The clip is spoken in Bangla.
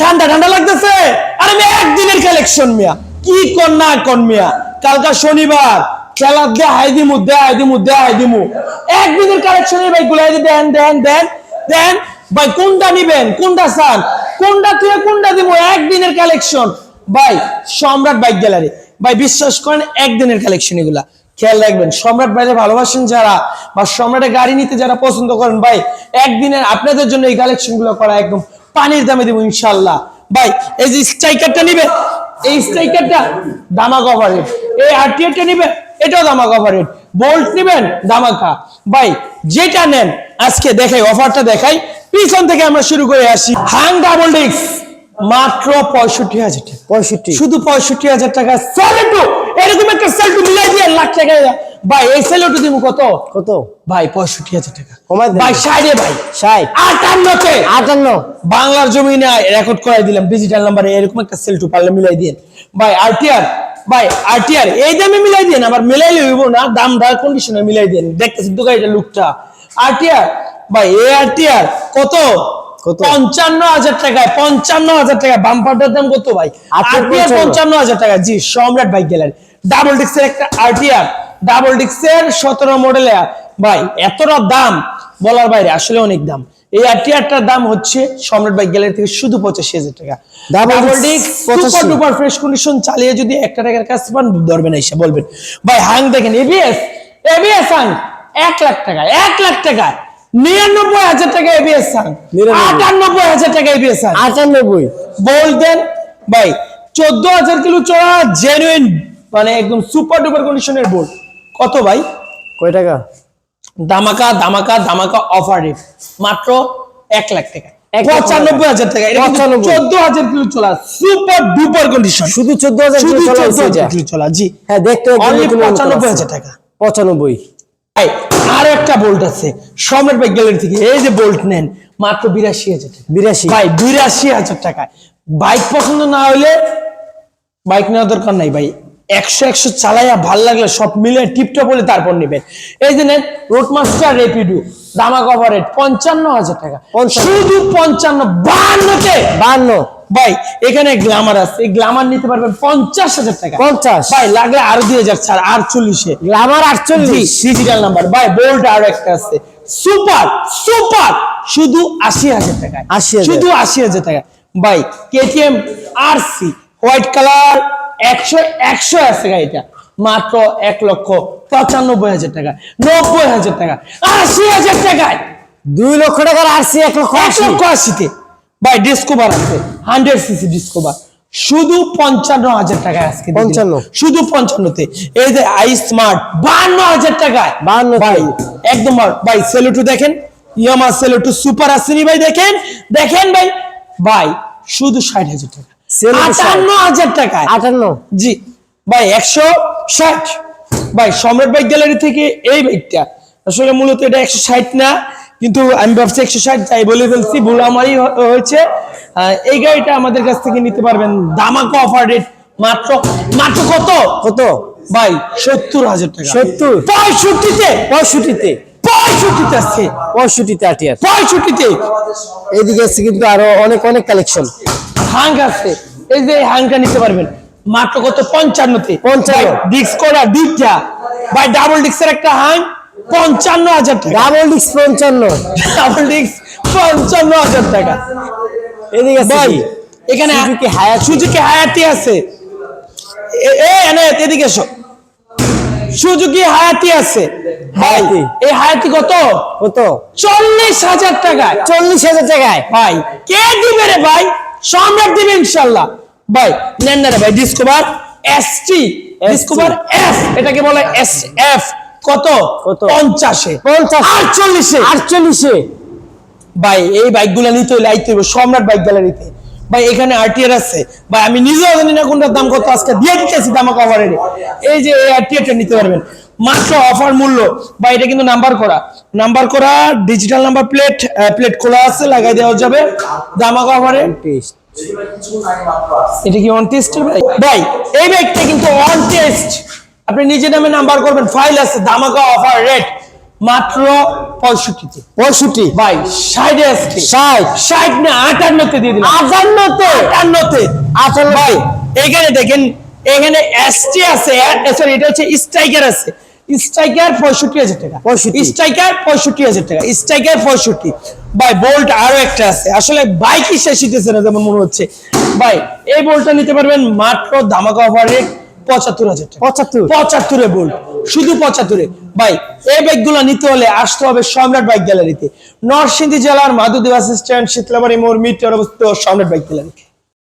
ঠান্ডা ঠান্ডা লাগতেছে। আরে আমি একদিনের কালেকশন মিয়া। কি কর না কর মিয়া। কালকা শনিবার, খেলার দে হাই দিমু, দে হাই দিমু, দে হাই দিমু। একদিনের কালেকশনের ভাই গুলাই দেন দেন দেন দেন। ভাই, কোনটা নিবেন? কোনটা চান? কোনটা তুই, কোনটা দিব একদিনের কালেকশন ভাই, সম্রাট বাইক গ্যালারি। ভাই, বিশ্বাস করেন, একদিনের কালেকশন এগুলা। খেয়াল রাখবেন, সম্রাট বাইরে ভালোবাসেন যারা বা সম্রাটের গাড়ি নিতে যারা পছন্দ করেন, ভাই, একদিনের আপনাদের জন্য এই কালেকশনগুলো করা একদম পানির দামে দেবো ইনশাল্লাহ ভাই এই যে স্ট্রাইকারটা নিবে এই স্ট্রাইকারটা দামা কভারের এই আরটিআরটা নিবে এটাও দামা কভারের বোল্ট নিবেন দামাকা। ভাই যেটা নেন আজকে দেখাই অফারটা দেখাই। পিছন থেকে আমরা শুরু করে আসি। হাং ডাবল ডিক্স মাত্র পঁয়ষট্টি হাজার টাকা। পঁয়ষট্টি। শুধু পঁয়ষট্টি হাজার টাকা। এরকম একটা দিয়ে টাকা ভাই এই সেলেটু দিব কত? কত? ভাই পঁয়ষট্টি হাজার টাকা। কমাই ভাই সাইডে ভাই। ষাট। আটান্নতে। আটান্ন। বাংলার জমিনে রেকর্ড করাই দিলাম ডিজিটাল নাম্বারে এরকম একটা সেলটু পারলে মিলাই দিন ভাই আরটিআর ভাই আরটিআর এই দামে মিলাই দিন আবার মিলাইলে হইব না দাম কন্ডিশনে মিলাই দিন দেখতেছি তো গাড়িটা লুকটা আরটিআর ভাই এ আরটিআর কত? কত? পঞ্চান্ন হাজার টাকায় পঞ্চান্ন হাজার টাকা বাম্পারটার দাম কত ভাই? আরটিআর পঞ্চান্ন। পঞ্চান্ন হাজার টাকা। জি সম্রাট বাইক গ্যালারি ডাবল ডিক্সের একটা আরটিআর ডাবল ডিক্সের সতেরো মডেলে ভাই এতটা দাম বলার বাইরে আসলে অনেক দাম। এই আরটিআরটার দাম হচ্ছে সম্রাট বাইক গ্যালারি থেকে শুধু পঁচাশি হাজার টাকা। ডাবল ডিক্স 85 সুপার ডুপার ফ্রেশ কন্ডিশন চালিয়ে যদি একটা টাকার কাজ পান ধরবেন এসে বলবেন। ভাই হাং দেখেন এবিএস এবিএস হাং এক লাখ টাকা এক লাখ টাকা নিরানব্বই হাজার টাকা এবিএস হাং। আটানব্বই হাজার টাকা এবিএস হাং আটানব্বই। বলতেন ভাই চোদ্দ হাজার কিলো চড়া জেনুইন মানে একদম সুপার ডুপার কন্ডিশনের বোর্ড কত ভাই? কয় টাকা? দামাকা দামাকা দামাকা অফার রেট মাত্র এক লাখ টাকা। পঁচানব্বই হাজার টাকা। চোদ্দ হাজার কিলো চলা। সুপার ডুপার কন্ডিশন শুধু চোদ্দ হাজার শুধু চোদ্দ হাজার। কিলো চলা জি। হ্যাঁ দেখতে পঁচানব্বই হাজার টাকা। পঁচানব্বই। ভাই আর একটা বোল্ট আছে। সম্রাট বাইক গ্যালারি থেকে। এই যে বোল্ট নেন মাত্র বিরাশি হাজার টাকা। বিরাশি। ভাই বিরাশি হাজার টাকায়। বাইক পছন্দ না হলে বাইক নেওয়ার দরকার নাই ভাই। একশো একশো চালাইয়া ভালো লাগলে সব মিলে টিপটপ হলে তারপর নেবেন। এই যে নেন রোড মাস্টার রেপিডো দামা কভারেট পঞ্চান্ন হাজার টাকা। শুধু পঞ্চান্ন বান্নতে! বান্ন। ভাই এখানে গ্লামার আছে। এই গ্লামার নিতে পারবেন পঞ্চাশ হাজার টাকা। পঞ্চাশ। ভাই লাগলে আরও দুই হাজার ছাড় আটচল্লিশে। গ্লামার আটচল্লিশ। ডিজিটাল নাম্বার ভাই বোল্ট আরও একটা আছে। সুপার সুপার শুধু আশি হাজার টাকা 80,000 শুধু আশি হাজার টাকা ভাই কেটিএম আর সি হোয়াইট কালার একশো একশো আছে গাড়িটা মাত্র এক লক্ষ পঁচানব্বই হাজার টাকা নব্বই হাজার টাকা আশি হাজার টাকায়। দুই লক্ষ টাকার আরসি এক লক্ষ এক আশি। লক্ষ আশিতে। ভাই ডিসকোভার আছে হান্ড্রেড সিসি ডিসকোভার শুধু পঞ্চান্ন হাজার টাকায় আজকে। 55 শুধু পঞ্চান্নতে। এই যে আই স্মার্ট বান্ন হাজার টাকায়। 52 ভাই একদম ভাই সেলুটু দেখেন। ইয়ামা সেলুটু সুপার আসেনি ভাই দেখেন। দেখেন ভাই। ভাই শুধু ষাট হাজার টাকা। Celeto 60 আটান্ন হাজার টাকায়। আটান্ন? জি। ভাই একশো ষাট। ভাই সম্রাট বাইক গ্যালারি থেকে এই বাইকটা। আসলে মূলত এটা একশো ষাট না কিন্তু আমি ভাবছি একশো ষাট তাই বলে ফেলছি ভুল আমারই হয়েছে। এই গাড়িটা আমাদের কাছ থেকে নিতে পারবেন। দামাকা অফার রেট মাত্র মাত্র কত? কত? ভাই সত্তর হাজার টাকা। সত্তর? পঁয়ষট্টিতে। পঁয়ষট্টিতে? পঁয়ষট্টিতে আছে পঁয়ষট্টিতে আটিয়ার পঁয়ষট্টিতে? এইদিকে আছে কিন্তু আরও অনেক অনেক কালেকশন হাং আছে। এই যে হাংটা নিতে পারবেন। মাত্র কত? পঞ্চান্নতে। 55 ডিক্স করা দুইটা। ভাই ডাবল ডিক্সের একটা হাং পঞ্চান্ন হাজার টাকা। ডাবল ডিস্ক পঞ্চান্ন। ডাবল ডিক্স পঞ্চান্ন হাজার টাকা। এদিকে ভাই এখানে সুজুকি হায়াতি। আছে। এ এনে এদিকে এসো। সুজুকি হায়াতি আছে। ভাই। এই হায়াতি কত? কত? চল্লিশ হাজার টাকায়। চল্লিশ হাজার টাকায়? ভাই কে দিবে রে ভাই? সম্রাট দিবে ইনশাল্লাহ ভাই নেন না রে ভাই Discover S T Discover F এটাকে বলে এস এফ কত? কত? পঞ্চাশে। পঞ্চাশ। আটচল্লিশে। আটচল্লিশে। ভাই এই বাইকগুলো নিতে হলে আইতে হবে সম্রাট বাইক গ্যালারিতে ভাই, এখানে আরটিআর আছে। ভাই, আমি নিজেও জানি না কোনটার দাম কত, আজকে দিয়ে দিতেছি দামা কভারের এই যে এই আরটিআরটা নিতে পারবেন। মাত্র অফার মূল্য। ভাই, এটা কিন্তু নাম্বার করা। নাম্বার করা ডিজিটাল নাম্বার প্লেট প্লেট খোলা আছে, লাগাই দেওয়া যাবে। দামা কভারে এটা কি অন টেস্টের ভাই? ভাই, এই বাইকটা কিন্তু অন টেস্ট আপনি নিজে নামে নাম্বার করবেন ফাইল আছে, দামাকা অফার রেট মাত্র পঁয়ষট্টিতে। পঁয়ষট্টি। ভাই ষাটে আজকে। ষাট। ষাট না আটান্নতে দিয়ে দিলাম। আটান্নতে? আটান্নতে। আসলে ভাই এখানে দেখেন এখানে এসটি আছে সরি এটা হচ্ছে স্ট্রাইকার আছে। স্ট্রাইকার পঁয়ষট্টি হাজার টাকা। 65 স্ট্রাইকার পঁয়ষট্টি হাজার টাকা। স্ট্রাইকার পঁয়ষট্টি। ভাই বোল্ট আরও একটা আছে। আসলে বাইকই শেষ হইতেছে না যেমন মনে হচ্ছে। ভাই এই বোল্টটা নিতে পারবেন মাত্র ধামাকা অফার পঁচাত্তর হাজার টাকা। পঁচাত্তর। পঁচাত্তরে বোল্ট শুধু পঁচাত্তরে। ভাই, এই ব্যাগগুলো নিতে হলে আসতে হবে সম্রাট বাইক গ্যালারিতে নরসিংদী জেলার মাধুদেব স্ট্যান্ড শীতলাবাড়ি মোড় মিটার অবস্থিত সম্রাট বাইক গ্যালারি